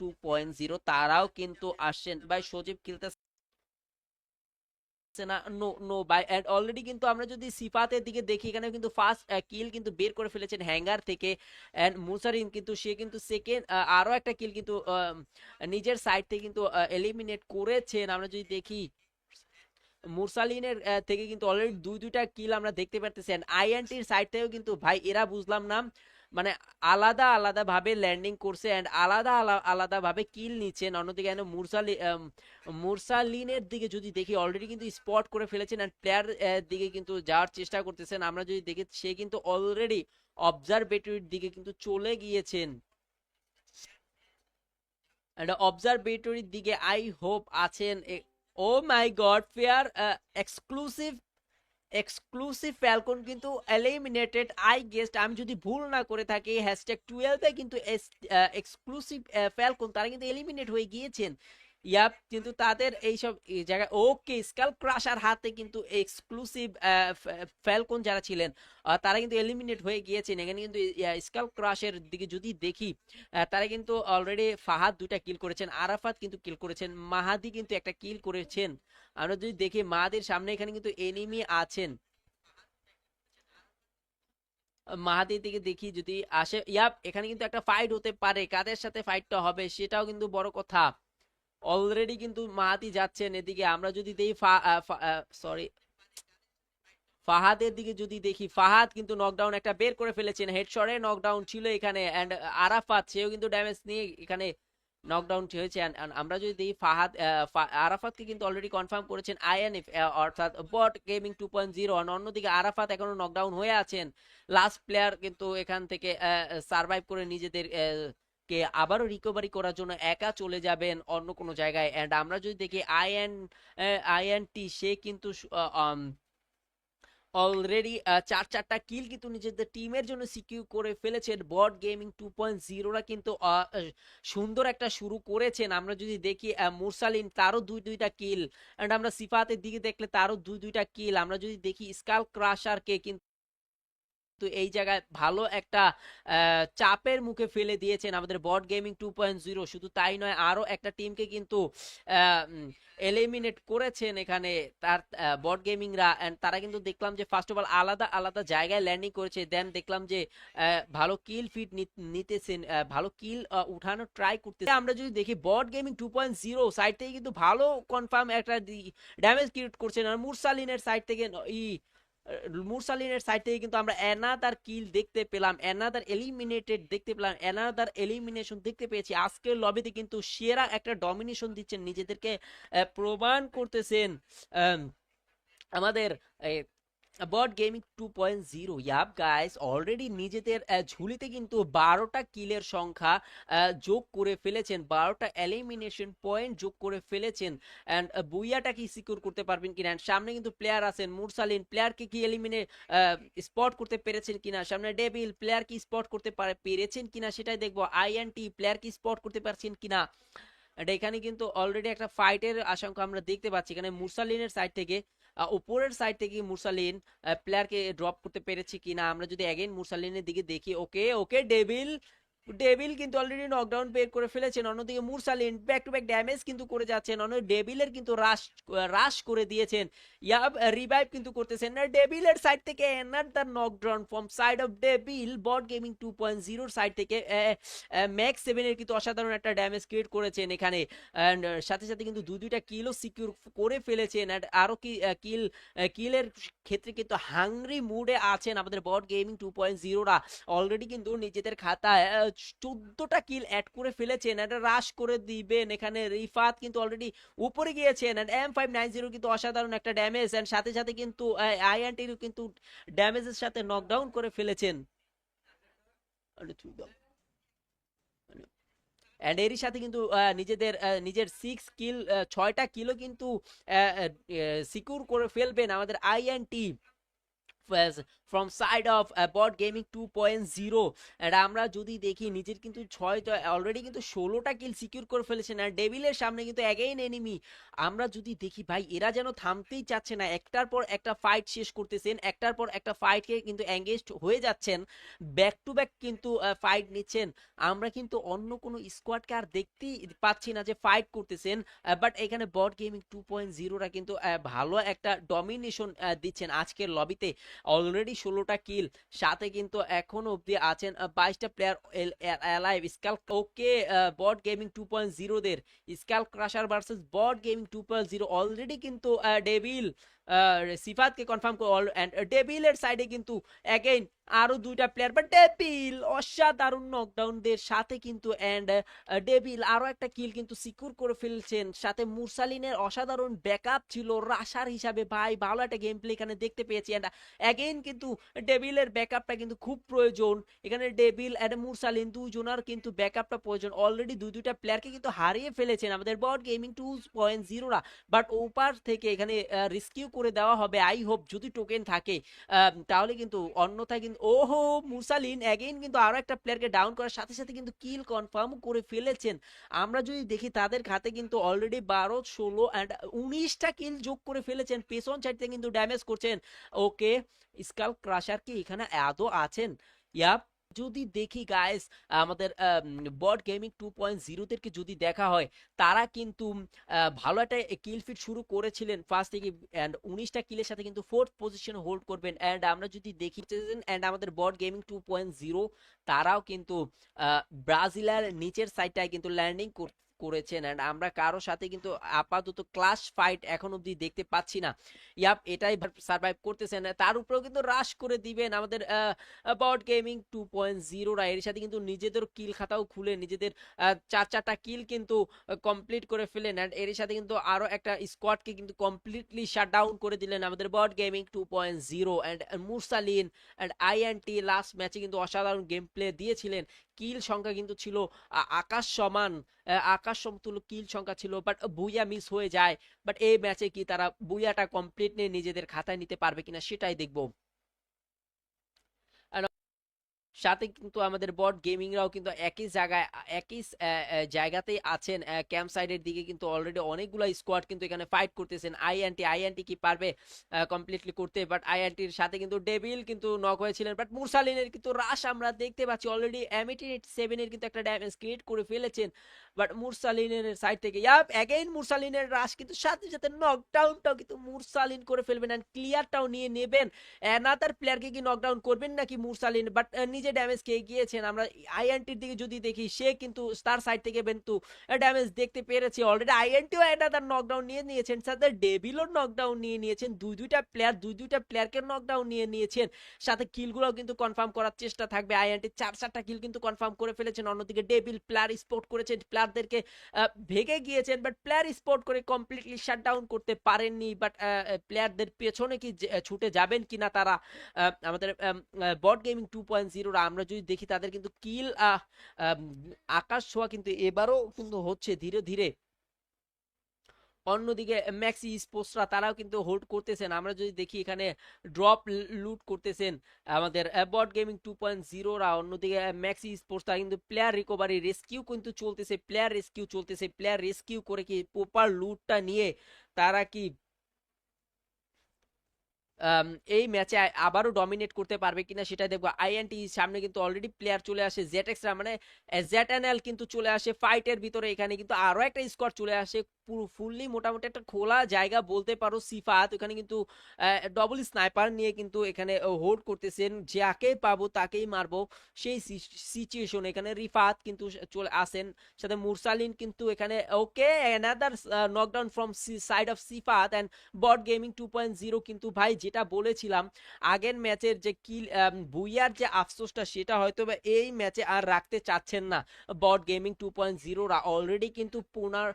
Two point zero তারাও কিন্তু আসছেন ভাই, সজীব খেলতে কিল কিন্তু নিজের সাইড থেকে কিন্তু এলিমিনেট করেছেন। আমরা যদি দেখি, মুরসালিনের থেকে কিন্তু অলরেডি দুই, দুইটা কিল আমরা দেখতে পারতেছি। আইএনটির সাইড থেকেও কিন্তু, ভাই, এরা বুঝলাম না। মানে আলাদা আলাদা ভাবে ল্যান্ডিং করছে এন্ড আলাদা আলা- আলাদা ভাবে কিল নিচ্ছেন অন্যদিকে এখানে মুরসালি মুরসালিনের দিকে যদি দেখি অলরেডি কিন্তু স্পট করে ফেলেছেন এন্ড প্লেয়ার দিকে কিন্তু যাওয়ার চেষ্টা করতেছেন। আমরা যদি দেখি, সে কিন্তু অলরেডি অবজারভেটরির দিকে কিন্তু চলে গিয়েছেন। এন্ড অবজারভেটরির দিকে আই হোপ আছেন। ও my god fair exclusive exclusive falcon কিন্তু এলিমিনেটেড আই গেস্ট আমি যদি ভুল না করে থাকি হ্যাশট্যাগ টুয়েলভে কিন্তু এক্সক্লুসিভ ফ্যালকন তারা কিন্তু এলিমিনেট হয়ে গিয়েছেন। ইয়াপ কিন্তু তাদের এইসব এই জায়গায়, ওকে স্কাল ক্রাশার হাতে কিন্তু এক্সক্লুসিভ ফ্যালকন যারা ছিলেন তারা কিন্তু এলিমিনেট হয়ে গিয়েছেন। এখানে কিন্তু স্কাল ক্রাশের দিকে যদি দেখি তারা কিন্তু অলরেডি ফাহাদ দুইটা কিল করেছেন, আরাফাত কিন্তু কিল করেছেন, মাহাদি কিন্তু একটা কিল করেছেন। আমরা যদি দেখি, মাহাদির সামনে এখানে কিন্তু এনিমি আছেন। মাহাদির দিকে দেখি যদি আসে ইয়াপ এখানে কিন্তু একটা ফাইট হতে পারে, কাদের সাথে ফাইটটা হবে সেটাও কিন্তু বড় কথা। অলরেডি কিন্তু মাহাদি যাচ্ছেন এদিকে। আমরা যদি দেখি সরি ফাহাদের দিকে যদি দেখি, ফাহাদ কিন্তু নকডাউন একটা বের করে ফেলেছেন। হেডশটে নকডাউন ছিল এখানে এন্ড আরাফাত, সেও কিন্তু ড্যামেজ নিয়ে এখানে নকডাউন হয়েছে। আমরা যদি দেখি ফাহাদ আরাফাতকে কিন্তু অলরেডি কনফার্ম করেছেন আইএনএফ অর্থাৎ bot gaming two point zero অন্যদিকে আরাফাত এখনও নকডাউন হয়ে আছেন। লাস্ট প্লেয়ার কিন্তু এখান থেকে সার্ভাইভ করে নিজেদের কে আবারও রিকভারি করার জন্য একা চলে যাবেন অন্য কোনো জায়গায়। এন্ড আমরা যদি দেখি আইএন আইএনটি সে কিন্তু অলরেডি চার চারটা কিল কিন্তু নিজেদের টিমের জন্য সিকিউ করে ফেলেছেন। বট গেমিং টু পয়েন্ট জিরোরা কিন্তু সুন্দর একটা শুরু করেছেন। আমরা যদি দেখি মুরসালিন তারও দুই দুইটা কিল অ্যান্ড আমরা সিফাতের দিকে দেখলে তারও দুই দুইটা কিল আমরা যদি দেখি স্কাল ক্রাশারকে কিন্তু তো এই জায়গায় ভালো একটা চাপের মুখে ফেলে দিয়েছেন আমাদের bot gaming two point zero শুধু তাই নয়, আরও একটা টিমকে কিন্তু এলিমিনেট করেছেন এখানে তার বট গেমিংরা এন্ড তারা কিন্তু দেখলাম যে ফার্স্ট অফ অল আলাদা আলাদা জায়গায় ল্যান্ডিং করেছে। দেন দেখলাম যে ভালো কিল ফিট নিতেছেন ভালো কিল উঠানো ট্রাই করতে আমরা যদি দেখি bot gaming two point zero side থেকে কিন্তু ভালো কনফার্ম একটা ড্যামেজ ক্রিয়েট করছেন। আর মুরসালিনের সাইড থেকে, ই মুরসালিনের সাইড থেকে কিন্তু আমরা অ্যানাদার কিল দেখতে পেলাম অ্যানাদার এলিমিনেটেড দেখতে পেলাম অ্যানাদার এলিমিনেশন দেখতে পেয়েছি। আজকের লবিতে কিন্তু সেরা একটা ডমিনেশন দিচ্ছেন নিজেদেরকে প্রমাণ করতেছেন আম, আমাদের bot gaming two point zero yup guys already নিজেদের ঝুলিতে কিন্তু বারোটা কিলের সংখ্যা যোগ করে ফেলেছেন, বারোটা এলিমিনেশন পয়েন্ট যোগ করে ফেলেছেন অ্যান্ড বুইয়াটা কি সিকিউর করতে পারবেন কিনা, and সামনে কিন্তু প্লেয়ার আছেন, মুরসালিন প্লেয়ারকে কি এলিমিনে স্পট করতে পেরেছেন কিনা, সামনে ডেবিল প্লেয়ার কি স্পট করতে পারে, পেরেছেন কিনা সেটাই দেখব আইএনটি প্লেয়ার কি স্পট করতে পারছেন কিনা এখানে কিন্তু অলরেডি একটা ফাইটের আশঙ্কা আমরা দেখতে পাচ্ছি, এখানে মুরসালিনের সাইড থেকে উপরের সাইড থেকে মুরসালিন প্লেয়ারকে ড্রপ করতে পেরেছি কিনা, আমরা যদি অ্যাগেন মুরসালিনের দিকে দেখি ওকে ওকে ডেভিল ডেভিল কিন্তু অলরেডি নকডাউন বের করে ফেলেছেন। অন্যদিকে মুরসালিন ব্যাক টু ব্যাক ড্যামেজ কিন্তু করে যাচ্ছেন। অন্য ডেভিলের কিন্তু রাশ রাশ করে দিয়েছেন। ইয়াব রিভাইভ কিন্তু করতেছেন। না ডেভিলের সাইড থেকে another knockdown from side of devil bot gaming two point জিরোর সাইড থেকে ম্যাক্স সেভেনের কিন্তু অসাধারণ একটা ড্যামেজ ক্রিয়েট করেছেন এখানে। সাথে সাথে কিন্তু দুই দুইটা কিলও সিকিউর করে ফেলেছেন। অ্যান্ড আরও কি কিল কিলের ক্ষেত্রে কিন্তু হাংরি মুডে আছেন আমাদের বট গেমিং টু পয়েন্ট জিরোরা অলরেডি কিন্তু নিজেদের খাতায় চোদ্দটা কিল অ্যাড করে ফেলেছেন এটা রাশ করে দিবেন। এখানে রিফাত কিন্তু অলরেডি উপরে গিয়েছেন and M five nine zero কিন্তু অসাধারণ একটা ড্যামেজ অ্যান্ড সাথে সাথে কিন্তু আইএনটির কিন্তু ড্যামেজের সাথে নকডাউন করে ফেলেছেন। অ্যান্ড এরই সাথে কিন্তু নিজেদের নিজের সিক্স কিল ছয়টা কিলো কিন্তু সিকিউর করে ফেলবেন আমাদের INT from side of bot gaming two point zero আর আমরা যদি দেখি, নিজের কিন্তু ছয় অলরেডি কিন্তু ষোলোটা কিল সিকিউর করে ফেলেছেন। আর ডেভিলের সামনে কিন্তু অ্যাগেইন এনিমি আমরা যদি দেখি, ভাই, এরা যেন থামতেই চাচ্ছে না। একটার পর একটা ফাইট শেষ করতেছেন। একটার পর একটা ফাইটকে কিন্তু এঙ্গেজড হয়ে যাচ্ছেন। ব্যাক টু ব্যাক কিন্তু ফাইট নিচ্ছেন। আমরা কিন্তু অন্য কোনো স্কোয়াডকে আর দেখতেই পাচ্ছি না যে ফাইট করতেছেন। বাট এখানে বট গেমিং টু পয়েন্ট জিরোরা কিন্তু ভালো একটা ডমিনেশন দিচ্ছেন আজকের লবিতে অলরেডি ষোলোটা কিল সাথে কিন্তু এখন অব্দি আছেন বাইশটা player alive skull okay bot gaming two point জিরোদের skull crusher versus bot gaming two point zero already কিন্তু ডেভিল সিফাতকে কনফার্ম করে ডেভিলের সাইডে কিন্তু অ্যাগেইন আরও দুইটা প্লেয়ার বাট ডেভিল অসাধারণ নকডাউনদের সাথে কিন্তু অ্যান্ড ডেভিল আরও একটা কিল কিন্তু সিকিউর করে ফেলছেন। সাথে মুরসালিনের অসাধারণ ব্যাকআপ ছিল রাশার হিসাবে। ভাই, ভালো একটা গেম প্লে এখানে দেখতে পেয়েছি। অ্যান্ড অ্যাগেইন কিন্তু ডেভিলের ব্যাকআপটা কিন্তু খুব প্রয়োজন। এখানে ডেভিল অ্যান্ড মুরসালিন দুজনার কিন্তু ব্যাকআপটা প্রয়োজন। অলরেডি দুই, দুইটা প্লেয়ারকে কিন্তু হারিয়ে ফেলেছেন। আমাদের বট গেমিং টু পয়েন্ট জিরোরা বাট ওপার থেকে এখানে রিস্কিউ করে দেওয়া হবে। আই হোপ যদি টোকেন থাকে তাহলে কিন্তু অন্যথায় কিন্তু ওহো, মুসালিন অ্যাগেইন কিন্তু আরও একটা প্লেয়ারকে ডাউন করার সাথে সাথে কিন্তু কিল কনফার্ম করে ফেলেছেন। আমরা যদি দেখি তাদের খাতে কিন্তু অলরেডি বারো, ষোলো অ্যান্ড উনিশটা কিল যোগ করে ফেলেছেন। পেছন সাইড থেকে কিন্তু ড্যামেজ করছেন। ওকে স্কাল ক্রাশার কি এখানে এত আছেন? ইয়াপ যদি দেখি গাইস আমাদের বট গেমিং টু পয়েন্ট জিরোদেরকে যদি দেখা হয়, তারা কিন্তু ভালো একটা কিল ফিট শুরু করেছিলেন ফার্স্ট থেকে অ্যান্ড উনিশটা কিলের সাথে কিন্তু ফোর্থ পজিশন হোল্ড করবেন। অ্যান্ড আমরা যদি দেখি অ্যান্ড আমাদের bot gaming two point zero তারাও কিন্তু ব্রাজিলের নিচের সাইডটায় কিন্তু ল্যান্ডিং করেছেন অ্যান্ড আমরা কারও সাথে কিন্তু আপাতত ক্লাস ফাইট এখন অবধি দেখতে পাচ্ছি না। ইয়াপ, এটাই সার্ভাইভ করতেছেন। তার উপরেও কিন্তু রাশ করে দিবেন আমাদের বট গেমিং টু পয়েন্ট জিরোরা এর সাথে কিন্তু নিজেদের কিল খাতাও খুলে, নিজেদের চার চারটা কিল কিন্তু কমপ্লিট করে ফেলেন অ্যান্ড এর সাথে কিন্তু আরও একটা স্কোয়াডকে কিন্তু কমপ্লিটলি শাট ডাউন করে দিলেন আমাদের bot gaming two point zero and Mursalin and I and T last ম্যাচে কিন্তু অসাধারণ গেম প্লে দিয়েছিলেন। কিল সংখ্যা কিন্তু ছিল আকাশ সমান আকাশ সমতুল্য কিল সংখ্যা ছিল বাট বুইয়া মিস হয়ে যায় বাট এই ম্যাচে কি তারা বুইয়াটা কমপ্লিট নিয়ে নিজেদের খাতায় নিতে পারবে কিনা সেটাই দেখব। সাথে কিন্তু আমাদের বট গেমিংরাও কিন্তু একই জায়গায়, একই জায়গাতেই আছেন ক্যাম্প সাইডের দিকে কিন্তু অলরেডি অনেকগুলো স্কোয়াড কিন্তু এখানে ফাইট করতেছেন। আইএনটি আইএনটি কি পারবে কমপ্লিটলি করতে? বাট আইএনটির সাথে কিন্তু ডেভিল কিন্তু নক হয়েছিলেন। বাট মুরসালিনের কিন্তু রাশ আমরা দেখতে পাচ্ছি অলরেডি এমএটি সেভেনের কিন্তু একটা ড্যামেজ ক্রিয়েট করে ফেলেছেন। বাট মুরসালিনের সাইড থেকে ইয়াপ অ্যাগেইন মুরসালিনের রাশ কিন্তু সাথে সাথে নকডাউনটাও কিন্তু মুরসালিন করে ফেলবেন অ্যান্ড ক্লিয়ারটাও নিয়ে নেবেন। অ্যানাদার প্লেয়ারকে কি নকডাউন করবেন নাকি মুরসালিন? বাট নিজে ড্যামেজ খেয়ে গিয়েছেন আমরা আইএনটির দিকে যদি দেখি, সে কিন্তু তার সাইড থেকে কিন্তু ড্যামেজ দেখতে পেরেছে অলরেডি আইএনটিও অ্যানাদার নকডাউন নিয়ে নিয়েছেন, সাথে ডেভিলও নকডাউন নিয়ে নিয়েছেন, দুই দুইটা প্লেয়ার দুই দুইটা প্লেয়ারকে নকডাউন নিয়ে নিয়েছেন। সাথে কিলগুলোও কিন্তু কনফার্ম করার চেষ্টা থাকবে। আইএনটি চার চারটা কিল কিন্তু কনফার্ম করে ফেলেছেন। অন্যদিকে ডেভিল প্লেয়ার স্পোর্ট করেছেন প্লেয়ারদেরকে ভেগে গিয়েছেন বাট প্লেয়ার স্পোর্ট করে কমপ্লিটলি শাট ডাউন করতে পারেননি। বাট প্লেয়ারদের পেছনে কি ছুটে যাবেন কিনা তারা আমাদের বট গেমিং টু পয়েন্ট জিরোর আমরা যদি দেখি তাদের কিন্তু কিল আকাশ ছোঁয়া কিন্তু এবারও কিন্তু হচ্ছে ধীরে ধীরে। অন্যদিকে ম্যাক্সি স্পোর্টসরা তারাও কিন্তু হোল্ড করতেছেন। আমরা যদি দেখি এখানে ড্রপ লুট করতেছেন আমাদের বট গেমিং টু পয়েন্ট জিরোরা অন্যদিকে ম্যাক্সি স্পোর্টস তারা কিন্তু প্লেয়ার রিকভারি রেস্কিউ কিন্তু চলতেছে প্লেয়ার রেস্কিউ চলতেছে প্লেয়ার রেস্কিউ করে কি প্রপার লুটটা নিয়ে তারা কি এই ম্যাচে আবারও ডমিনেট করতে পারবে কিনা সেটা দেখব। আইএনটি সামনে কিন্তু অলরেডি প্লেয়ার চলে আসে জেট এক্সরা মানে জেট এল কিন্তু চলে আসে ফাইটের ভিতরে। এখানে কিন্তু আরও একটা স্কোয়াড চলে আসে। ফুললি মোটামুটি একটা খোলা জায়গা বলতে পারো সিফাত। এখানে কিন্তু ডবল স্নাইপার নিয়ে কিন্তু এখানে হোল্ড করতেছেন। যাকে পাবো তাকেই মারবো। সেই সিচুয়েশন এখানে রিফাত কিন্তু চলে আসেন। সাথে মুরসালিন কিন্তু এখানে, okay another knockdown from side of Sifat. And bot gaming two point zero কিন্তু ভাই যেটা বলেছিলাম, আগের ম্যাচের যে কিল বুইয়ার যে আফসোসটা সেটা হয়তো এই ম্যাচে আর রাখতে চাচ্ছেন না। বট গেমিং টু পয়েন্ট জিরোরা অলরেডি কিন্তু পুনার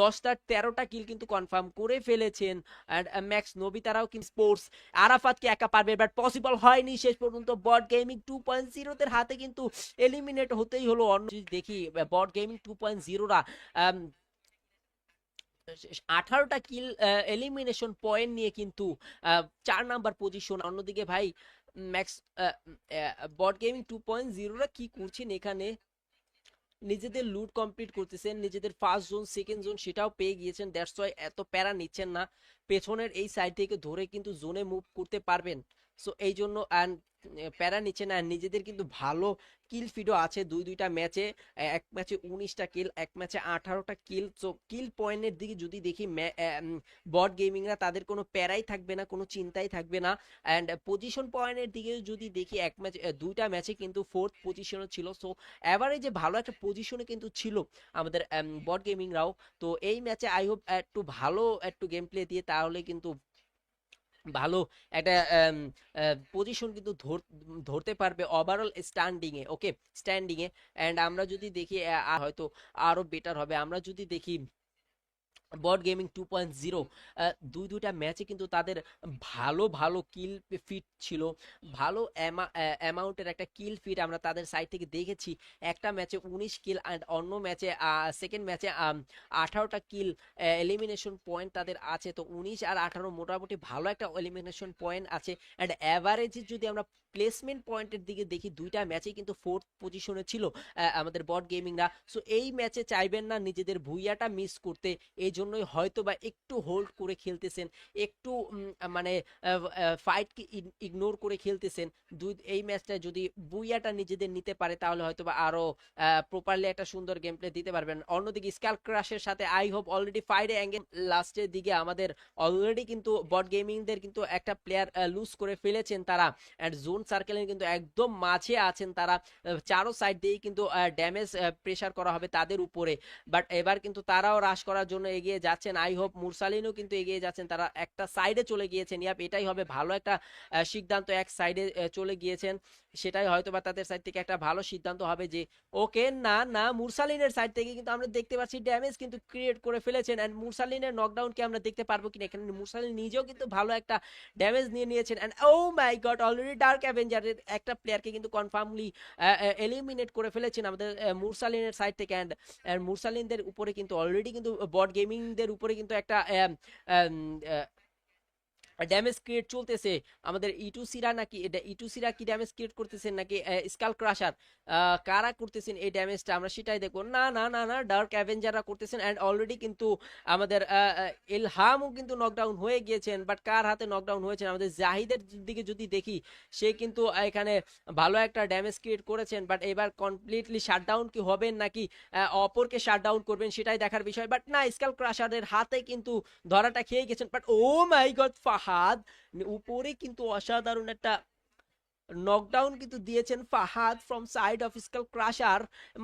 দশটা তেরোটা কিল কিন্তু কনফার্ম করে ফেলেছেন। অ্যান্ড ম্যাক্স নবী তারাও কিন্তু স্পোর্টস আরাফাতকে একা পারবে বাট পসিবল হয়নি। শেষ পর্যন্ত বট গেমিং টু পয়েন্ট জিরোদের হাতে কিন্তু এলিমিনেট হতেই হলো। অন্য দেখি বট গেমিং টু পয়েন্ট জিরোরা আঠারোটা কিল এলিমিনেশন পয়েন্ট নিয়ে কিন্তু চার নাম্বার পজিশন অন্যদিকে ভাই max bot gaming two point জিরোরা কি করছেন এখানে? নিজেদের লুট কমপ্লিট করতেছেন, নিজেদের ফার্স্ট জোন সেকেন্ড জোন সেটাও পেয়ে গিয়েছেন দ্যাটস ওয়াই এত প্যারা নিচ্ছেন না। পেছনের এই সাইড থেকে ধরে কিন্তু জোনে মুভ করতে পারবেন। সো এই জন্য অ্যান্ড প্যারা নিচ্ছেন আর নিজেদের কিন্তু ভালো কিল ফিডও আছে দুই, দুইটা ম্যাচে এক ম্যাচে উনিশটা কিল এক ম্যাচে আঠারোটা কিল সো কিল পয়েন্টের দিকে যদি দেখি বট গেমিংরা তাদের কোনো প্যারাই থাকবে না, কোনো চিন্তাই থাকবে না। অ্যান্ড পজিশন পয়েন্টের দিকে যদি দেখি এক ম্যাচ দুইটা ম্যাচে কিন্তু ফোর্থ পজিশনও ছিল। সো এভারেজে ভালো একটা পজিশনে কিন্তু ছিল আমাদের বট গেমিংরাও তো এই ম্যাচে আই হোপ একটু ভালো একটু গেম প্লে দিয়ে তাহলে কিন্তু ভালো একটা পজিশন কিন্তু ধর- ধরতে পারবে ওভারঅল স্ট্যান্ডিংয়ে ওকে স্ট্যান্ডিং এ এন্ড আমরা যদি দেখি হয়তো আরও বেটার হবে। আমরা যদি দেখি bot gaming two point zero দুই দুইটা ম্যাচে কিন্তু তাদের ভালো ভালো কিল ফিট ছিল। ভালো অ্যামাউন্টের একটা কিল ফিট আমরা তাদের সাইড থেকে দেখেছি। একটা ম্যাচে উনিশ কিল অ্যান্ড অন্য ম্যাচে সেকেন্ড ম্যাচে আঠারোটা কিল এলিমিনেশন পয়েন্ট তাদের আছে। তো উনিশ আর আঠারো মোটামুটি ভালো একটা এলিমিনেশন পয়েন্ট আছে। অ্যান্ড অ্যাভারেজে যদি আমরা প্লেসমেন্ট পয়েন্টের দিকে দেখি, দুইটা ম্যাচে কিন্তু ফোর্থ পজিশনে ছিল আমাদের বট গেমিংরা সো এই ম্যাচে চাইবেন না নিজেদের ভুইয়াটা মিস করতে। এই জন্যই হয়তো বা একটু হোল্ড করে খেলতেছেন, একটু মানে ফাইটকে ইগনোর করে খেলতেছেন, দুই, এই ম্যাচটা যদি বুইয়াটা নিজেদের নিতে পারে তাহলে হয়তো বা আরও প্রপারলি একটা সুন্দর গেম প্লে দিতে পারবেন। অন্যদিকে স্কাল ক্রাশের সাথে আই হোপ অলরেডি ফাইডে অ্যাঙ্গেল লাস্টের দিকে আমাদের অলরেডি কিন্তু বট গেমিংদের কিন্তু একটা প্লেয়ার লুজ করে ফেলেছেন তারা অ্যান্ড জোন সার্কেলের কিন্তু একদম মাঝে আছেন তারা চারো সাইড দিয়েই কিন্তু ড্যামেজ প্রেসার করা হবে তাদের উপরে। বাট এবার কিন্তু তারাও হ্রাস করার জন্য এগিয়ে যাচ্ছেন। আই হোপ মুরসালিনও কিন্তু এগিয়ে যাচ্ছেন। তারা একটা সাইডে চলে গিয়েছেন। ইয়াপ এটাই হবে ভালো একটা সিদ্ধান্ত। এক সাইডে চলে গিয়েছেন। সেটাই হয়তো বা তাদের সাইড থেকে একটা ভালো সিদ্ধান্ত হবে যে, ওকে না না, মুরসালিনের সাইড থেকে কিন্তু আমরা দেখতে পাচ্ছি ড্যামেজ কিন্তু ক্রিয়েট করে ফেলেছেন অ্যান্ড মুরসালিনের নকডাউনকে আমরা দেখতে পারব কিনা? এখানে মুরসালিন নিজেও কিন্তু ভালো একটা ড্যামেজ নিয়ে নিয়েছেন and oh my god already dark অ্যাভেঞ্জারের একটা প্লেয়ারকে কিন্তু কনফার্মলি এলিমিনেট করে ফেলেছেন আমাদের মুরসালিনের সাইড থেকে অ্যান্ড মুরসালিনদের উপরে কিন্তু অলরেডি কিন্তু বট গেমিংদের উপরে কিন্তু একটা ড্যামেজ ক্রিয়েট চলতেছে আমাদের ইটুসিরা নাকি, এটা ইটুসিরা কি ড্যামেজ ক্রিয়েট করতেছেন নাকি স্কাল ক্রাশার কারা করতেছেন এই ড্যামেজটা আমরা সেটাই দেখব। না না না না ডার্ক অ্যাভেঞ্জাররা করতেছেন অ্যান্ড অলরেডি কিন্তু আমাদের এলহামও কিন্তু নকডাউন হয়ে গিয়েছেন বাট কার হাতে নকডাউন হয়েছেন? আমাদের জাহিদের দিকে যদি দেখি, সে কিন্তু এখানে ভালো একটা ড্যামেজ ক্রিয়েট করেছেন বাট এবার কমপ্লিটলি শাটডাউন কি হবেন নাকি অপরকে শাটডাউন করবেন সেটাই দেখার বিষয় বাট না স্কাল ক্রাশারের হাতে কিন্তু ধরাটা খেয়ে গেছেন but oh my god Fahad উপরে কিন্তু অসাধারণ একটা নকডাউন কিন্তু দিয়েছেন Fahad from side of skull crusher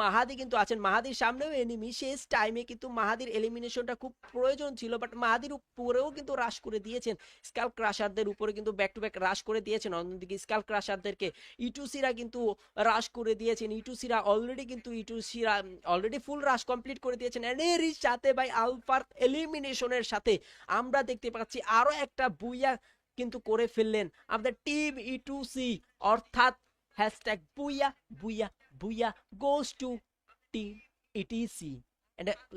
Mahadi কিন্তু আছেন, মাহাদির সামনেও এনিমি শেষ টাইমে কিন্তু মাহাদির এলিমিনেশনটা খুব প্রয়োজন ছিল বাট মাহাদির উপরেও কিন্তু রাশ করে দিয়েছেন। স্কাল ক্রাশারদের উপরে কিন্তু ব্যাক টু ব্যাক রাশ করে দিয়েছেন, অন্যদিকে স্কাল ক্রাশারদেরকে ইটুসিরা কিন্তু রাশ করে দিয়েছেন। ইটুসিরা অলরেডি কিন্তু ইটুসিরা অলরেডি ফুল রাশ কমপ্লিট করে দিয়েছেন। এরই সাথে ভাই আলফার এলিমিনেশনের সাথে আমরা দেখতে পাচ্ছি আরও একটা বুইয়া কিন্তু করে ফেললেন। আমাদের টিম ই টু সি অর্থাৎ hashtag booyah booyah booyah goes to team ETC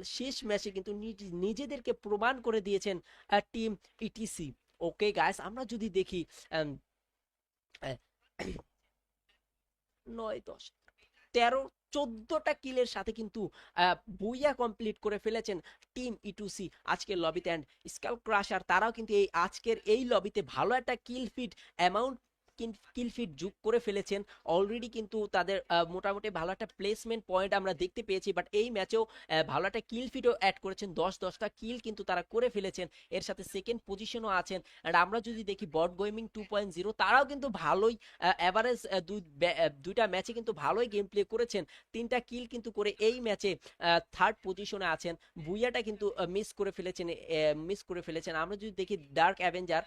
শেষ ম্যাচে কিন্তু নিজ- নিজেদেরকে প্রমাণ করে দিয়েছেন টিম ইটিসি ওকে গাইস আমরা যদি দেখি নয় দশ। তেরো, চোদ্দটা কিলের সাথে কিন্তু বইয়া কমপ্লিট করে ফেলেছেন টিম ইটুসি আজকের লবিতে অ্যান্ড স্কাল ক্রাশার তারাও কিন্তু এই আজকের এই লবিতে ভালো একটা kill fit amount kill fit যোগ করে ফেলেছেন। অলরেডি কিন্তু তাদের মোটামুটি ভালো একটা প্লেসমেন্ট পয়েন্ট আমরা দেখতে পেয়েছি বাট এই ম্যাচেও ভালো একটা কিল ফিটও অ্যাড করেছেন। দশ, দশটা কিল কিন্তু তারা করে ফেলেছেন। এর সাথে সেকেন্ড পজিশনও আছেন। আর আমরা যদি দেখি bot gaming two point zero তারাও কিন্তু ভালোই অ্যাভারেজ দুই দুইটা ম্যাচে কিন্তু ভালোই গেম প্লে করেছেন। তিনটা কিল কিন্তু করে এই ম্যাচে থার্ড পজিশনে আছেন। বুইয়াটা কিন্তু মিস করে ফেলেছেন মিস করে ফেলেছেন। আমরা যদি দেখি ডার্ক অ্যাভেঞ্জার